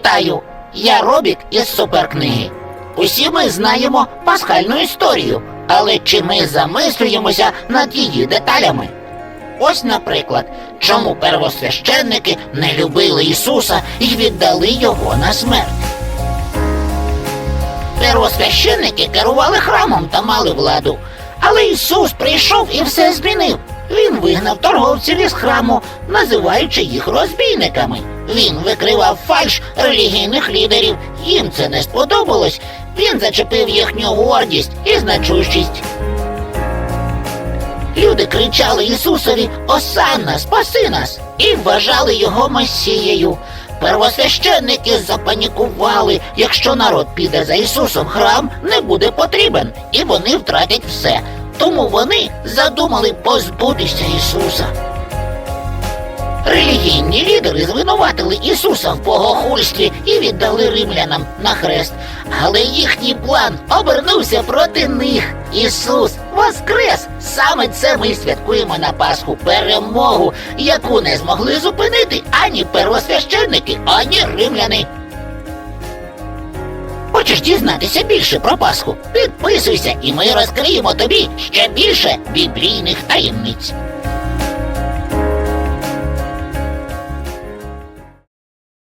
Вітаю! Я Робік із суперкниги. Усі ми знаємо пасхальну історію, але чи ми замислюємося над її деталями? Ось, наприклад, чому первосвященники не любили Ісуса і віддали його на смерть. Первосвященники керували храмом та мали владу. Але Ісус прийшов і все змінив. Він вигнав торговців із храму, називаючи їх розбійниками. Він викривав фальш релігійних лідерів. Їм це не сподобалось. Він зачепив їхню гордість і значущість. Люди кричали Ісусові Осанна, спаси нас! і вважали його месією. Первосвященники запанікували, якщо народ піде за Ісусом, храм не буде потрібен, і вони втратять все. Тому вони задумали позбутися Ісуса. Релігійні лідери звинуватили Ісуса в богохульстві і віддали римлянам на хрест. Але їхній план обернувся проти них. Ісус воскрес! Саме це ми святкуємо на Пасху перемогу, яку не змогли зупинити ані первосвященники, ані римляни. Хочеш дізнатися більше про Пасху? Підписуйся, і ми розкриємо тобі ще більше біблійних таємниць.